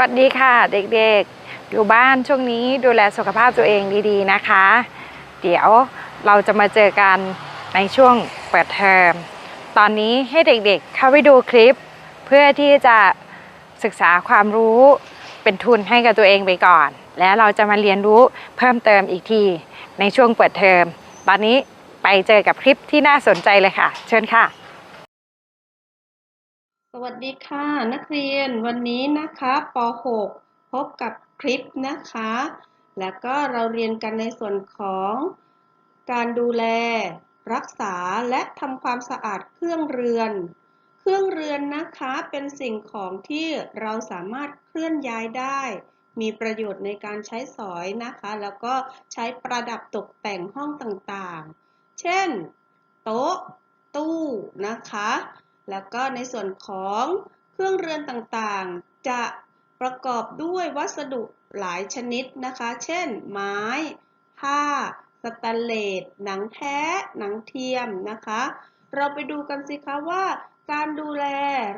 วัสดีค่ะเด็กๆ อยู่บ้านช่วงนี้ดูแลสุขภาพตัวเองดีๆนะคะ เดี๋ยวเราจะมาเจอกันในช่วงเปิดเทอม ตอนนี้ให้เด็กๆเข้าไปดูคลิป เพื่อที่จะศึกษาความรู้เป็นทุนให้กับตัวเองไปก่อน แล้วเราจะมาเรียนรู้เพิ่มเติมอีกทีในช่วงเปิดเทอม ตอนนี้ไปเจอกับคลิปที่น่าสนใจเลยค่ะ เชิญค่ะ วัสดีค่ะ นักเรียนวันนี้นะคะป .6 พบกับคลิปนะคะ แล้วก็เราเรียนกันในส่วนของการดูแล รักษาและทำความสะอาดเครื่องเรือน เครื่องเรือนนะคะเป็นสิ่งของที่เราสามารถเคลื่อนย้ายได้ มีประโยชน์ในการใช้สอยนะคะ แล้วก็ใช้ประดับตกแต่งห้องต่างๆ เช่น โต๊ะ ตู้นะคะ แล้วก็ในส่วนของเครื่องเรือนต่างๆ จะประกอบด้วยวัสดุหลายชนิดนะคะ เช่น ไม้ ผ้า สแตนเลส หนังแท้ หนังเทียมนะคะ เราไปดูกันสิคะว่า การดูแล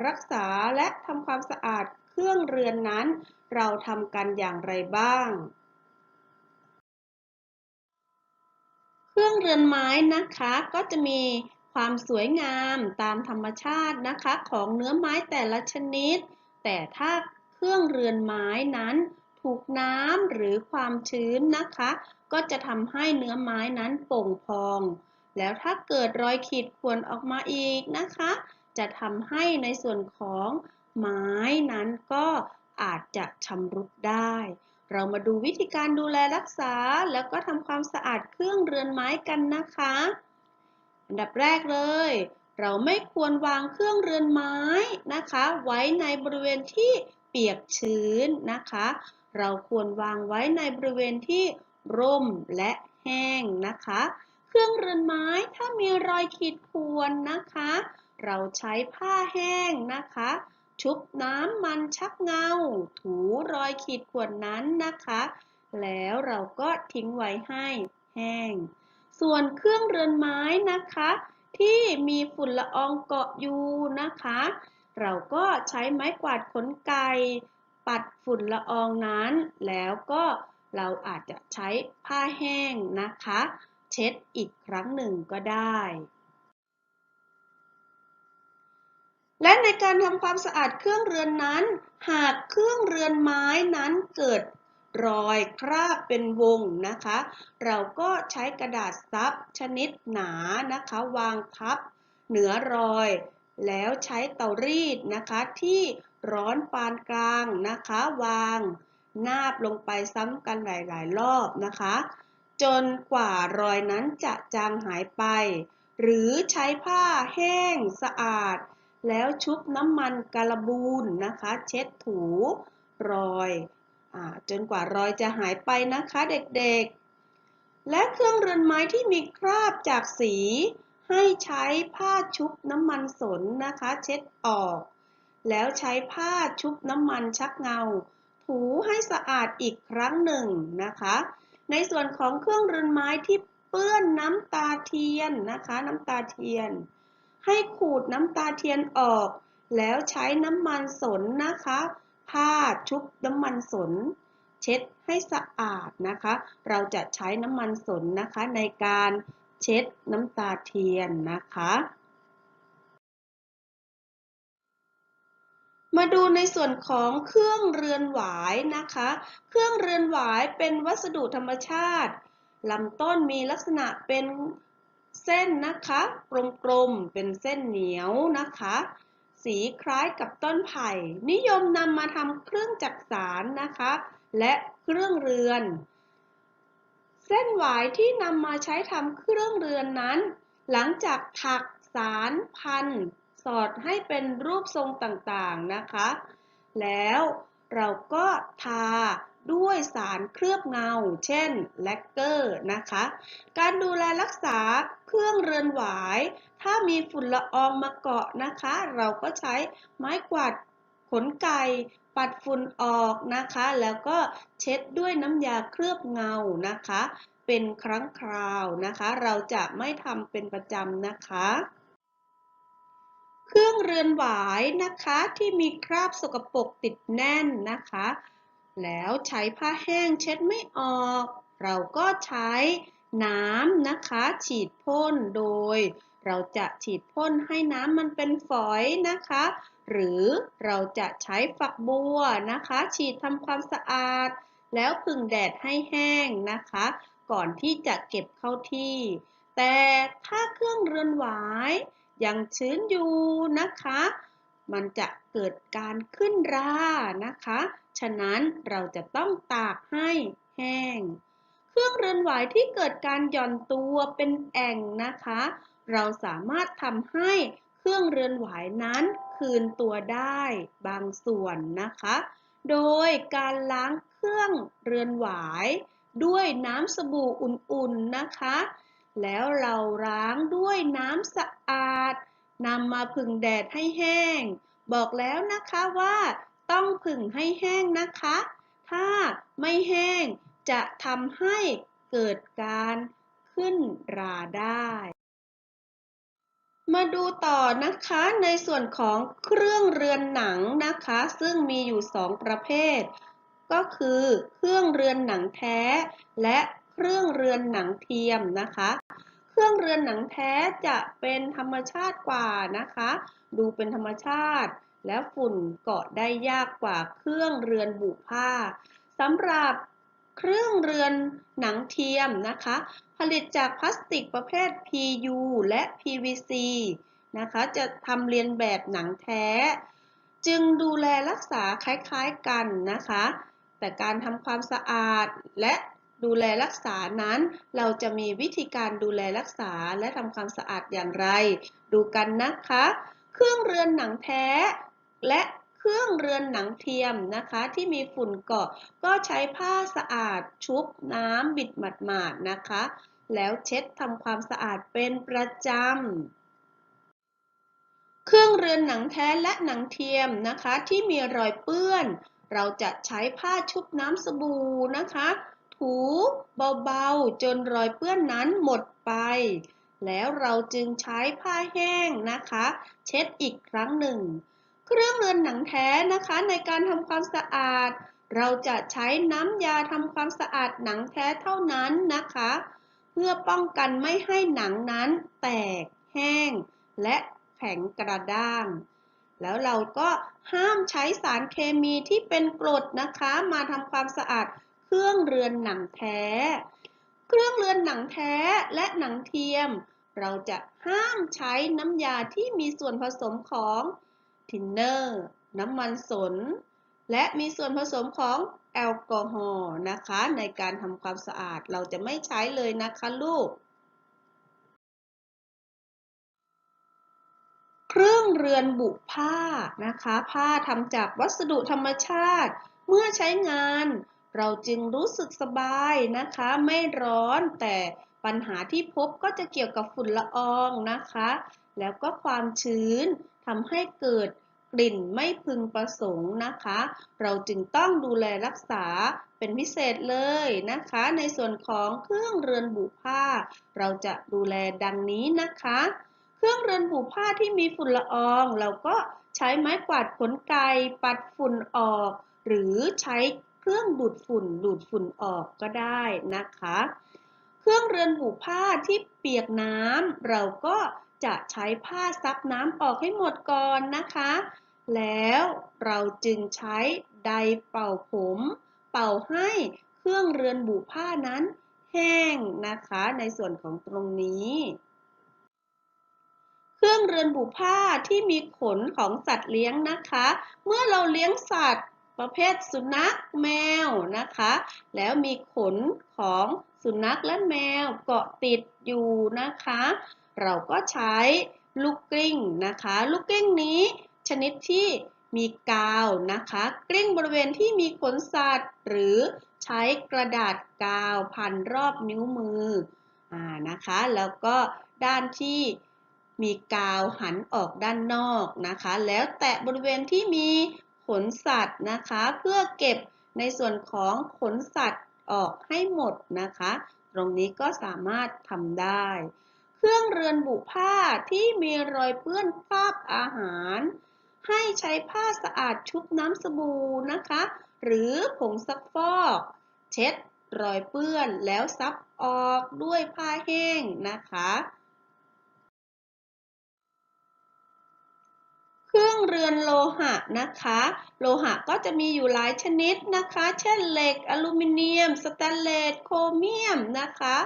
รักษาและทำความสะอาดเครื่องเรือนนั้น เราทำกันอย่างไรบ้าง เครื่องเรือนไม้นะคะก็จะมี ความสวยงามตามธรรมชาตินะคะของเนื้อไม้แต่ละชนิด แต่ถ้าเครื่องเรือนไม้นั้น ถูกน้ำหรือความชื้นนะคะ ก็จะทำให้เนื้อไม้นั้นโป่งพอง แล้วถ้าเกิดรอยขีดข่วนออกมาอีกนะคะ จะทำให้ในส่วนของไม้นั้นก็อาจจะชำรุดได้ เรามาดูวิธีการดูแลรักษา แล้วก็ทำความสะอาดเครื่องเรือนไม้กันนะคะ อันดับแรกเลย เราไม่ควรวางเครื่องเรือนไม้นะคะ ไว้ในบริเวณที่เปียกชื้นนะคะ เราควรวางไว้ในบริเวณที่ร่มและแห้งนะคะ เครื่องเรือนไม้ถ้ามีรอยขีดข่วนนะคะ เราใช้ผ้าแห้งนะคะ ชุบน้ำมันชักเงา ถูรอยขีดข่วนนั้นนะคะ แล้วเราก็ทิ้งไว้ให้แห้ง ส่วนเครื่องเรือนไม้นะคะ ที่มีฝุ่นละอองเกาะอยู่นะคะ เราก็ใช้ไม้กวาดขนไก่ปัดฝุ่นละอองนั้น แล้วก็เราอาจจะใช้ผ้าแห้งนะคะ เช็ดอีกครั้งหนึ่งก็ได้ และในการทำความสะอาดเครื่องเรือนนั้น หากเครื่องเรือนไม้นั้นเกิด รอยคราบเป็นวงนะคะ เราก็ใช้กระดาษซับชนิดหนานะคะ วางทับ เหนือรอย แล้วใช้เตารีดนะคะ ที่ร้อนปานกลางนะคะ วางนาบลงไปซ้ำกันหลาย ๆ รอบนะคะ จนกว่ารอยนั้นจะจางหายไป หรือใช้ผ้าแห้งสะอาด แล้วชุบน้ำมันการบูนนะคะ เช็ดถูรอย จนกว่ารอยจะหายไปนะคะเด็กๆ และเครื่องเรือนไม้ที่มีคราบจากสี ให้ใช้ผ้าชุบน้ำมันสนนะคะ เช็ดออก แล้วใช้ผ้าชุบน้ำมันชักเงา ถูให้สะอาดอีกครั้งหนึ่งนะคะ ในส่วนของเครื่องเรือนไม้ที่เปื้อนน้ำตาเทียนนะคะ น้ำตาเทียน ให้ขูดน้ำตาเทียนออก แล้วใช้น้ำมันสนนะคะ ผ้าชุบน้ำมันสน เช็ดให้สะอาดนะคะ เราจะใช้น้ำมันสนนะคะในการเช็ดน้ำตาเทียนนะคะ มาดูในส่วนของเครื่องเรือนหวายนะคะ เครื่องเรือนหวายเป็นวัสดุธรรมชาติลำต้นมีลักษณะเป็นเส้นนะคะ กลมๆ เป็นเส้นเหนียวนะคะ สีคล้ายกับต้นไผ่ นิยมนำมาทำเครื่องจักสารนะคะ และเครื่องเรือน เส้นหวายที่นำมาใช้ทำเครื่องเรือนนั้น หลังจากถักสารพันสอดให้เป็นรูปทรงต่างๆนะคะ แล้วเราก็ทาด้วยสารเคลือบเงา เช่น แลกเกอร์นะคะ การดูแลรักษาเครื่องเรือนหวาย ถ้ามีฝุ่นละอองมาเกาะนะคะ เราก็ใช้ไม้กวาดขนไก่ปัดฝุ่นออกนะคะ แล้วก็เช็ดด้วยน้ำยาเคลือบเงานะคะ เป็นครั้งคราวนะคะ เราจะไม่ทำเป็นประจำนะคะ เครื่องเรือนหวายนะคะที่มีคราบสกปรกติดแน่นนะคะ แล้วใช้ผ้าแห้งเช็ดไม่ออก เราก็ใช้น้ำนะคะ ฉีดพ่นโดย เราจะฉีดพ่นให้น้ำมันเป็นฝอยนะคะ หรือเราจะใช้ฝักบัวนะคะ ฉีดทำความสะอาด แล้วผึ่งแดดให้แห้งนะคะ ก่อนที่จะเก็บเข้าที่ แต่ถ้าเครื่องเรือนหวายยังชื้นอยู่นะคะ มันจะเกิดการขึ้นรานะคะ ฉะนั้นเราจะต้องตากให้แห้ง เครื่องเรือนหวายที่เกิดการหย่อนตัวเป็นแอ่งนะคะ เราสามารถทำให้เครื่องเรือนหวายนั้นคืนตัวได้บางส่วนนะคะ โดยการล้างเครื่องเรือนหวายด้วยน้ำสบู่อุ่นๆนะคะ แล้วเราล้างด้วยน้ำสะอาดนำมาผึ่งแดดให้แห้ง บอกแล้วนะคะว่าต้องผึ่งให้แห้งนะคะ ถ้าไม่แห้งจะทำให้เกิดการขึ้นราได้ มาดูต่อนะคะในส่วนของเครื่องเรือนหนังนะคะ ซึ่งมีอยู่สองประเภท ก็คือเครื่องเรือนหนังแท้ และเครื่องเรือนหนังเทียมนะคะ เครื่องเรือนหนังแท้จะเป็นธรรมชาติกว่านะคะ ดูเป็นธรรมชาติ และฝุ่นเกาะได้ยากกว่าเครื่องเรือนบุผ้าสำหรับ เครื่องเรือนหนังเทียมนะคะ ผลิตจากพลาสติกประเภท PU และ PVC นะคะจะทำเรียนแบบหนังแท้ จึงดูแลรักษาคล้ายๆกันนะคะ แต่การทำความสะอาดและดูแลรักษานั้น เราจะมีวิธีการดูแลรักษาและทำความสะอาดอย่างไร ดูกันนะคะ เครื่องเรือนหนังแท้ และ เครื่องเรือนหนังเทียมนะคะที่มีฝุ่นเกาะก็ใช้ผ้าสะอาดชุบน้ำบิดหมาดๆนะคะ แล้วเช็ดทำความสะอาดเป็นประจำเครื่องเรือนหนังแท้และหนังเทียมนะคะที่มีรอยเปื้อน เราจะใช้ผ้าชุบน้ำสบู่นะคะ ถูเบาๆจนรอยเปื้อนนั้นหมดไป แล้วเราจึงใช้ผ้าแห้งนะคะ เช็ดอีกครั้งหนึ่ง เครื่องเรือนหนังแท้นะคะ ในการทำความสะอาด เราจะใช้น้ำยาทำความสะอาดหนังแท้เท่านั้นนะคะ เพื่อป้องกันไม่ให้หนังนั้นแตก แห้ง และแข็งกระด้าง แล้วเราก็ห้ามใช้สารเคมีที่เป็นกรดนะคะ มาทำความสะอาดเครื่องเรือนหนังแท้ เครื่องเรือนหนังแท้และหนังเทียม เราจะห้ามใช้น้ำยาที่มีส่วนผสมของ ทินเนอร์ น้ำมันสน และมีส่วนผสมของแอลกอฮอล์นะคะ ในการทำความสะอาดเราจะไม่ใช้เลยนะคะลูก เครื่องเรือนบุผ้านะคะ ผ้าทำจากวัสดุธรรมชาติ เมื่อใช้งานเราจึงรู้สึกสบายนะคะ ไม่ร้อนแต่ปัญหาที่พบก็จะเกี่ยวกับฝุ่นละอองนะคะ แล้วก็ความชื้น ทำให้เกิดกลิ่นไม่พึงประสงค์นะคะ เราจึงต้องดูแลรักษาเป็นพิเศษเลยนะคะ ในส่วนของเครื่องเรือนบุผ้า เราจะดูแลดังนี้นะคะ เครื่องเรือนผูกผ้าที่มีฝุ่นละออง เราก็ใช้ไม้กวาดขนไก่ปัดฝุ่นออก หรือใช้เครื่องดูดฝุ่นดูดฝุ่นออกก็ได้นะคะ เครื่องเรือนผูกผ้าที่เปียกน้ำเราก็ จะใช้ผ้าซับน้ำออกให้หมดก่อนนะคะ แล้วเราจึงใช้ไดเป่าผม เป่าให้เครื่องเรือนบุผ้านั้นแห้งนะคะในส่วนของตรงนี้ เครื่องเรือนบุผ้าที่มีขนของสัตว์เลี้ยงนะคะ เมื่อเราเลี้ยงสัตว์ประเภทสุนัขแมวนะคะ แล้วมีขนของสุนัขและแมวเกาะติดอยู่นะคะ เราก็ใช้ลูกกลิ้งนะคะ ลูกกลิ้งนี้ชนิดที่มีกาวนะคะกลิ้งบริเวณที่มีขนสัตว์ หรือใช้กระดาษกาวพันรอบนิ้วมืออ่านะคะ แล้วก็ด้านที่มีกาวหันออกด้านนอกนะคะ แล้วแตะบริเวณที่มีขนสัตว์นะคะ เพื่อเก็บในส่วนของขนสัตว์ออกให้หมดนะคะ ตรงนี้ก็สามารถทำได้ เครื่องเรือนบุผ้าที่มีรอยเปื้อนคราบอาหาร ให้ใช้ผ้าสะอาดชุบน้ำสบู่นะคะ หรือผงซักฟอก เช็ดรอยเปื้อนแล้วซับออกด้วยผ้าแห้งนะคะเครื่องเรือนโลหะนะคะ โลหะก็จะมีอยู่หลายชนิดนะคะ เช่นเหล็ก อลูมิเนียม สแตนเลส โครเมียมนะคะ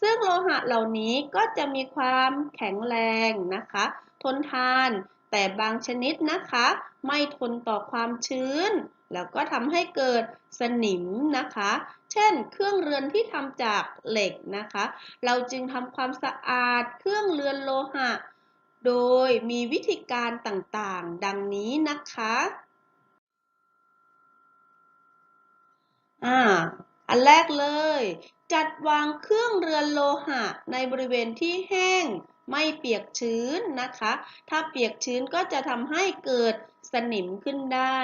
ซึ่งโลหะเหล่านี้ก็จะมีความแข็งแรงนะคะ ทนทาน แต่บางชนิดนะคะ ไม่ทนต่อความชื้น แล้วก็ทำให้เกิดสนิมนะคะ เช่น เครื่องเรือนที่ทำจากเหล็กนะคะ เราจึงทำความสะอาดเครื่องเรือนโลหะ โดยมีวิธีการต่างๆ ดังนี้นะคะ อ่า อันแรกเลย จัดวางเครื่องเรือนโลหะในบริเวณที่แห้ง ไม่เปียกชื้นนะคะ ถ้าเปียกชื้นก็จะทำให้เกิดสนิมขึ้นได้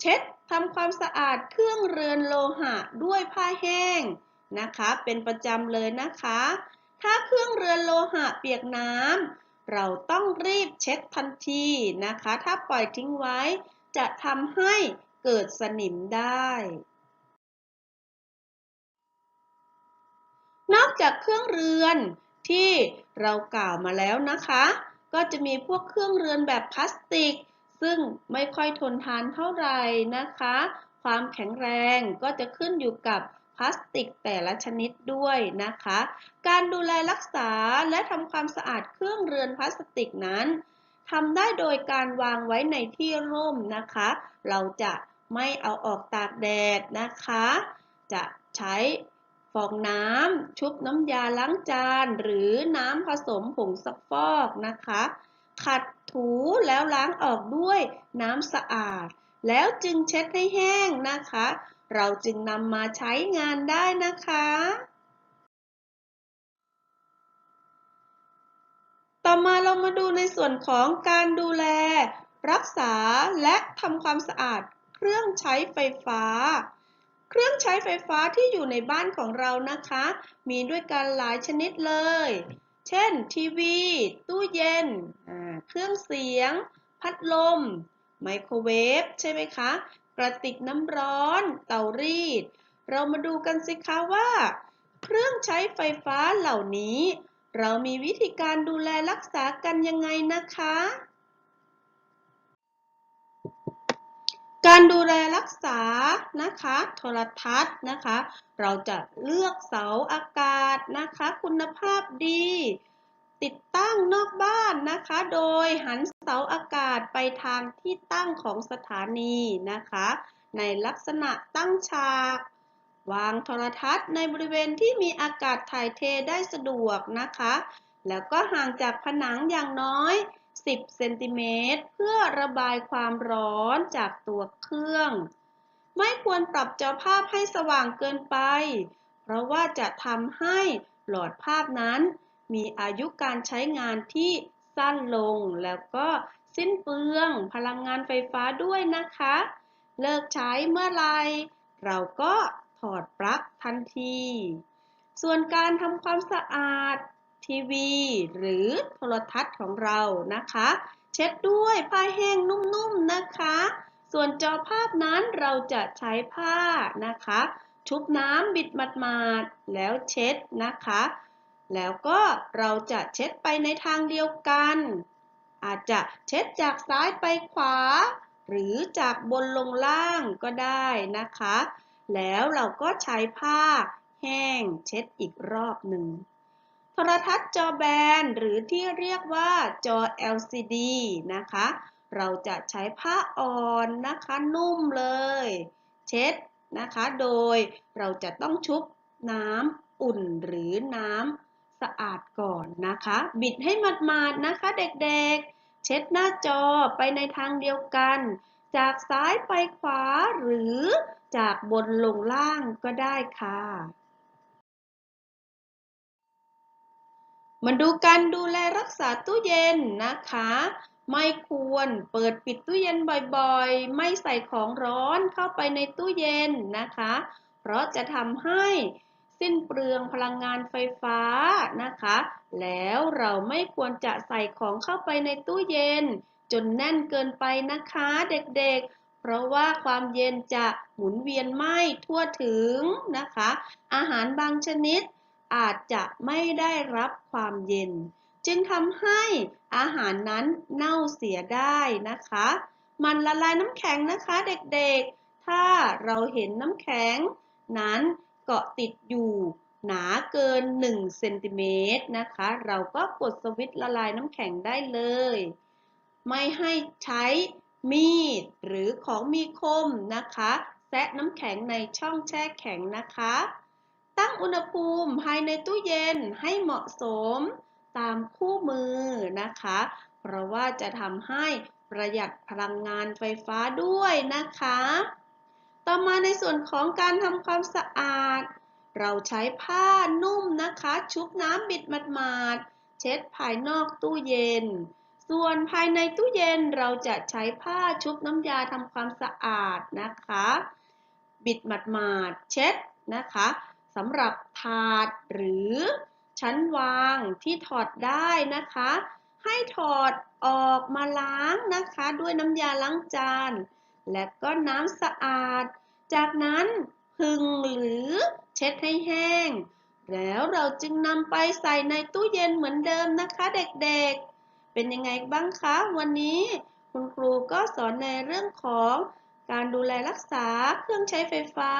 เช็ดทำความสะอาดเครื่องเรือนโลหะด้วยผ้าแห้งนะคะ เป็นประจำเลยนะคะ ถ้าเครื่องเรือนโลหะเปียกน้ำเราต้องรีบเช็ดทันทีนะคะ ถ้าปล่อยทิ้งไว้ จะทำให้เกิดสนิมได้ นอกจากเครื่องเรือนที่เรากล่าวมาแล้วนะคะ ก็จะมีพวกเครื่องเรือนแบบพลาสติก ซึ่งไม่ค่อยทนทานเท่าไหร่นะคะ ความแข็งแรงก็จะขึ้นอยู่กับพลาสติกแต่ละชนิดด้วยนะคะ การดูแลรักษาและทำความสะอาดเครื่องเรือนพลาสติกนั้นทำได้โดยการวางไว้ในที่ร่มนะคะ เราจะไม่เอาออกตากแดดนะคะ จะใช้ ฟองน้ำชุบน้ำยาล้างจาน หรือน้ำผสมผงซักฟอกนะคะ ขัดถูแล้วล้างออกด้วยน้ำสะอาด แล้วจึงเช็ดให้แห้งนะคะ เราจึงนำมาใช้งานได้นะคะ ต่อมาเรามาดูในส่วนของการดูแล รักษาและทำความสะอาดเครื่องใช้ไฟฟ้า เครื่องใช้ไฟฟ้าที่อยู่ในบ้านของเรานะคะ มีด้วยกันหลายชนิดเลย เช่น ทีวี ตู้เย็น เครื่องเสียง พัดลม ไมโครเวฟ ใช่ไหมคะ กระติกน้ำร้อน เตารีด เรามาดูกันสิคะว่า เครื่องใช้ไฟฟ้าเหล่านี้ เรามีวิธีการดูแลรักษากันยังไงนะคะ การดูแลรักษานะคะ โทรทัศน์นะคะ เราจะเลือกเสาอากาศนะคะ คุณภาพดี ติดตั้งนอกบ้านนะคะ โดยหันเสาอากาศไปทางที่ตั้งของสถานีนะคะ ในลักษณะตั้งฉาก วางโทรทัศน์ในบริเวณที่มีอากาศถ่ายเทได้สะดวกนะคะ แล้วก็ห่างจากผนังอย่างน้อย 10 เซนติเมตร เพื่อระบายความร้อนจากตัวเครื่อง ไม่ควรปรับจอภาพให้สว่างเกินไป เพราะว่าจะทำให้หลอดภาพนั้น มีอายุการใช้งานที่สั้นลง แล้วก็สิ้นเปลืองพลังงานไฟฟ้าด้วยนะคะ เลิกใช้เมื่อไรเราก็ถอดปลั๊กทันที ส่วนการทำความสะอาด ทีวี หรือโทรทัศน์ของเรานะคะ เช็ดด้วยผ้าแห้งนุ่มๆนะคะ ส่วนจอภาพนั้นเราจะใช้ผ้านะคะ ชุบน้ำบิดหมาดๆแล้วเช็ดนะคะ แล้วก็เราจะเช็ดไปในทางเดียวกัน อาจจะเช็ดจากซ้ายไปขวา หรือจากบนลงล่างก็ได้นะคะ แล้วเราก็ใช้ผ้าแห้งเช็ดอีกรอบหนึ่ง โทรทัศน์จอแบนหรือที่เรียกว่าจอ LCD นะคะ เราจะใช้ผ้าอ่อนนะคะนุ่มเลย เช็ดนะคะ โดยเราจะต้องชุบน้ำอุ่นหรือน้ำสะอาดก่อนนะคะ บิดให้หมาดๆนะคะเด็กๆ เช็ดหน้าจอไปในทางเดียวกัน จากซ้ายไปขวาหรือจากบนลงล่างก็ได้ค่ะ มาดูการดูแลรักษาตู้เย็นนะคะ ไม่ควรเปิดปิดตู้เย็นบ่อยๆ ไม่ใส่ของร้อนเข้าไปในตู้เย็นนะคะ เพราะจะทำให้สิ้นเปลืองพลังงานไฟฟ้านะคะ แล้วเราไม่ควรจะใส่ของเข้าไปในตู้เย็น จนแน่นเกินไปนะคะเด็กๆเพราะว่าความเย็นจะหมุนเวียนไม่ทั่วถึงนะคะ อาหารบางชนิด อาจจะไม่ได้รับความเย็น จึงทำให้อาหารนั้นเน่าเสียได้นะคะ มันละลายน้ำแข็งนะคะเด็กๆ ถ้าเราเห็นน้ำแข็ง นั้นเกาะติดอยู่หนาเกิน 1 เซนติเมตรนะคะ เราก็กดสวิตช์ละลายน้ำแข็งได้เลย ไม่ให้ใช้มีดหรือของมีคมนะคะ แซะน้ำแข็งในช่องแช่แข็งนะคะ ตั้งอุณหภูมิภายในตู้เย็นให้เหมาะสมตามคู่มือนะคะ เพราะว่าจะทำให้ประหยัดพลังงานไฟฟ้าด้วยนะคะ ต่อมาในส่วนของการทำความสะอาด เราใช้ผ้านุ่มนะคะ ชุบน้ำบิดหมาดๆเช็ดภายนอกตู้เย็น ส่วนภายในตู้เย็นเราจะใช้ผ้าชุบน้ำยาทำความสะอาดนะคะ บิดหมาดๆเช็ดนะคะ สำหรับถาดหรือชั้นวางที่ถอดได้นะคะ ให้ถอดออกมาล้างนะคะ ด้วยน้ำยาล้างจาน และก็น้ำสะอาด จากนั้นพึงหรือเช็ดให้แห้ง แล้วเราจึงนำไปใส่ในตู้เย็นเหมือนเดิมนะคะเด็กๆ เป็นยังไงบ้างคะ วันนี้คุณครูก็สอนในเรื่องของ การดูแลรักษาเครื่องใช้ไฟฟ้า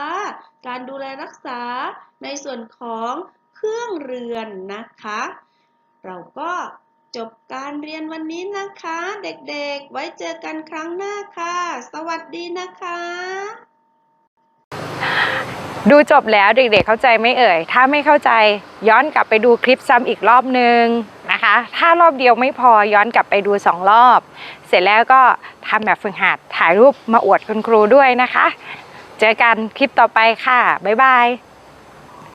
การดูแลรักษาในส่วนของเครื่องเรือนนะคะ เราก็จบการเรียนวันนี้นะคะ เด็กๆ ไว้เจอกันครั้งหน้าค่ะ สวัสดีนะคะ ดูจบแล้วเด็กๆเข้าใจไหม่เอ่ย ถ้าไม่เข้าใจย้อนกลับไปดูคลิปซ้ำอีกรอบนึง นะคะ ถ้ารอบเดียวไม่พอย้อนกลับไปดูสองรอบ เสร็จแล้วก็ทำแบบฝึกหัดถ่ายรูปมาอวดคุณครูด้วยนะคะ เจอกันคลิปต่อไปค่ะ บ๊ายบาย